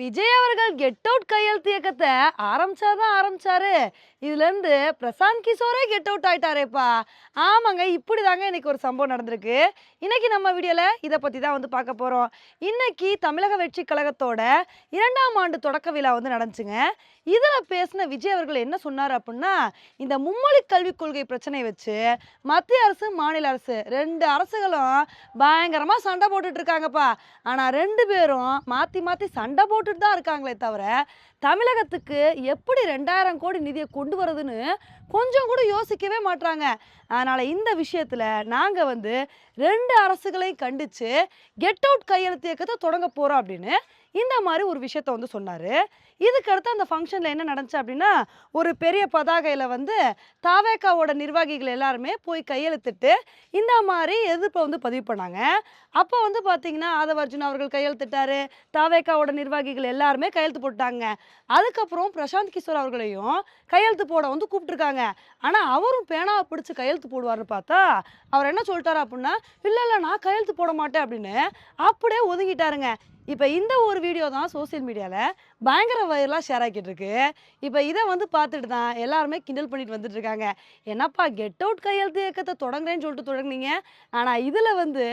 விஜய் அவர்கள் get out கையெழுத்து இயக்கத்தை ஆரம்பிச்சாதான் ஆரம்பிச்சாரு. இதுல இருந்து பிரசாந்த் கிஷோரே கெட் அவுட் ஆயிட்டாரேப்பா. ஆமாங்க இப்படி தாங்க இன்னைக்கு ஒரு சம்பவம் நடந்திருக்கு. இன்னைக்கு நம்ம வீடியோல இதை பத்தி தான் வந்து பார்க்க போறோம். இன்னைக்கு தமிழக வெற்றி கழகத்தோட இரண்டாம் ஆண்டு தொடக்க விழா வந்து நடந்துச்சுங்க. இதில் பேசின விஜய் அவர்கள் என்ன சொன்னார் அப்படின்னா இந்த மும்மொழி கல்விக் கொள்கை பிரச்சனை வச்சு மத்திய அரசு மாநில அரசு ரெண்டு அரசுகளும் பயங்கரமாக சண்டை போட்டுட்டு இருக்காங்கப்பா. ரெண்டு பேரும் மாற்றி மாற்றி சண்டை போட்டு போட்டுட்டு தான் இருக்காங்களே தவிர தமிழகத்துக்கு எப்படி ரெண்டாயிரம் கோடி நிதியை கொண்டு வரதுன்னு கொஞ்சம் கூட யோசிக்கவே மாட்டுறாங்க அதனால இந்த விஷயத்துல நாங்க வந்து ரெண்டு அரசுகளையும் கண்டித்து கெட் அவுட் கையெழுத்து இயக்கத்தை தொடங்க போறோம் அப்படின்னு இந்த மாதிரி ஒரு விஷயத்த வந்து சொன்னார். இதுக்கடுத்து அந்த ஃபங்க்ஷனில் என்ன நடந்துச்சு அப்படின்னா ஒரு பெரிய பதாகையில் வந்து தாவேக்காவோட நிர்வாகிகள் எல்லாருமே போய் கையெழுத்திட்டு இந்த மாதிரி எதிர்ப்பை வந்து பதிவு பண்ணாங்க. அப்போ வந்து பார்த்தீங்கன்னா ஆதவர்ஜுன் அவர்கள் கையெழுத்திட்டாரு. தாவேக்காவோட நிர்வாகிகள் எல்லாருமே கையெழுத்து போட்டாங்க அதுக்கப்புறம் பிரசாந்த் கிஷோர் அவர்களையும் கையெழுத்து போட வந்து கூப்பிட்டுருக்காங்க. ஆனால் அவரும் பேனாவை பிடிச்சி கையெழுத்து போடுவார்னு பார்த்தா அவர் என்ன சொல்லிட்டாரு அப்படின்னா இல்லை இல்லை நான் கையெழுத்து போட மாட்டேன் அப்படின்னு அப்படியே ஒதுங்கிட்டாருங்க. இப்போ இந்த ஒரு வீடியோ தான் சோஷியல் மீடியாவில் பயங்கர வைரலாக ஷேர் ஆக்கிட்டு இருக்கு இப்போ இதை வந்து பார்த்துட்டு தான் எல்லாருமே கிண்டல் பண்ணிட்டு வந்துட்டு இருக்காங்க. என்னப்பா கெட் அவுட் கையெழுத்து இயக்கத்தை தொடங்குறேன்னு சொல்லிட்டு தொடங்குனீங்க. ஆனால் இதில் வந்து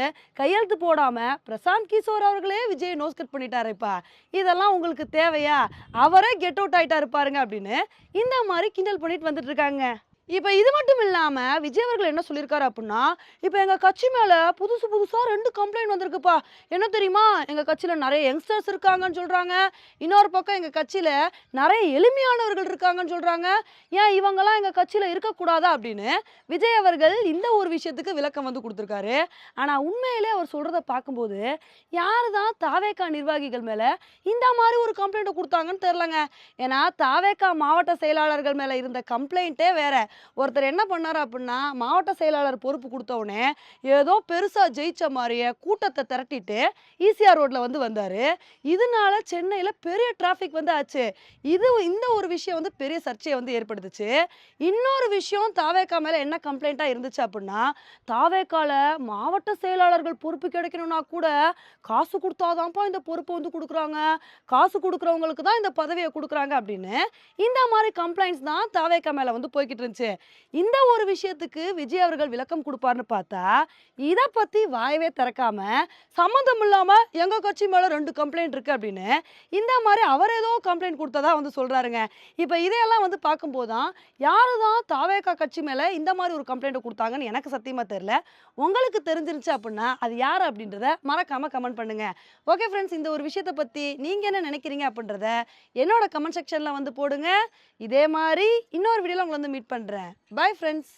கையெழுத்து போடாமல் பிரசாந்த் கிஷோர் அவர்களே விஜய் நோஸ் கட் பண்ணிட்டாருப்பா. இதெல்லாம் உங்களுக்கு தேவையா? அவரே கெட் அவுட் ஆகிட்டாரு பாருங்க அப்படின்னு இந்த மாதிரி கிண்டல் பண்ணிட்டு வந்துட்டு இருக்காங்க. இப்போ இது மட்டும் இல்லாமல் விஜய் அவர்கள் என்ன சொல்லியிருக்காரு அப்படின்னா இப்போ எங்கள் கட்சி மேலே புதுசு புதுசாக ரெண்டு கம்ப்ளைண்ட் வந்திருக்குப்பா. என்ன தெரியுமா? எங்கள் கட்சியில் நிறைய யங்ஸ்டர்ஸ் இருக்காங்கன்னு சொல்கிறாங்க இன்னொரு பக்கம் எங்கள் கட்சியில் நிறைய எளிமையானவர்கள் இருக்காங்கன்னு சொல்கிறாங்க ஏன் இவங்கெல்லாம் எங்கள் கட்சியில் இருக்கக்கூடாதா அப்படின்னு விஜய் அவர்கள் இந்த ஒரு விஷயத்துக்கு விளக்கம் வந்து கொடுத்துருக்காரு. ஆனால் உண்மையிலே அவர் சொல்கிறத பார்க்கும்போது யார் தான் தாவேக்கா நிர்வாகிகள் மேலே இந்த மாதிரி ஒரு கம்ப்ளைண்ட்டை கொடுத்தாங்கன்னு தெரிலங்க. ஏன்னா தாவேக்கா மாவட்ட செயலாளர்கள் மேலே இருந்த கம்ப்ளைண்ட்டே வேற. ஒருத்தர் என்ன பண்ணார் அப்படின்னா மாவட்ட செயலாளர் பொறுப்பு கொடுத்தவுடனே ஏதோ பெருசாக ஜெயிச்ச மாதிரியே கூட்டத்தை திரட்டிட்டு ஈசிஆர் ரோட்டில் வந்து வந்தார். இதனால சென்னையில் பெரிய டிராஃபிக் வந்து ஆச்சு. இது இந்த ஒரு விஷயம் வந்து பெரிய சர்ச்சையை வந்து ஏற்படுத்துச்சு. இன்னொரு விஷயம் தாவேக்கா மேலே என்ன கம்ப்ளைண்ட்டாக இருந்துச்சு அப்படின்னா தாவேக்கால மாவட்ட செயலாளர்கள் பொறுப்பு கிடைக்கணும்னா கூட காசு கொடுத்தாதான்ப்பா இந்த பொறுப்பை வந்து கொடுக்குறாங்க. காசு கொடுக்குறவங்களுக்கு தான் இந்த பதவியை கொடுக்குறாங்க அப்படின்னு இந்த மாதிரி கம்ப்ளைண்ட்ஸ் தான் தாவேக்கா மேலே வந்து போய்கிட்டு இருந்துச்சு. இந்த ஒரு விஷயத்துக்கு விஜய் அவர்கள் விளக்கம் கொடுப்பாருன்னு பார்த்தா இதை பற்றி வாயவே திறக்காம சம்மந்தம் இல்லாமல் எங்கள் கட்சி மேலே ரெண்டு கம்ப்ளைண்ட் இருக்கு அப்படின்னு இந்த மாதிரி அவர் ஏதோ கம்ப்ளைண்ட் கொடுத்ததா வந்து சொல்கிறாருங்க இப்போ இதையெல்லாம் வந்து பார்க்கும்போது தான் யாரு தான் தாவேக்கா கட்சி மேலே இந்த மாதிரி ஒரு கம்ப்ளைண்ட்டை கொடுத்தாங்கன்னு எனக்கு சத்தியமாக தெரில உங்களுக்கு தெரிஞ்சிருச்சு அப்படின்னா அது யார் அப்படின்றத மறக்காமல் கமெண்ட் பண்ணுங்க. ஓகே ஃப்ரெண்ட்ஸ் இந்த ஒரு விஷயத்தை பற்றி நீங்கள் என்ன நினைக்கிறீங்க அப்படின்றத என்னோட கமெண்ட் செக்ஷனில் வந்து போடுங்க. இதே மாதிரி இன்னொரு வீடியோவில் உங்களை வந்து மீட் பண்ணுறேன் பை ஃப்ரெண்ட்ஸ்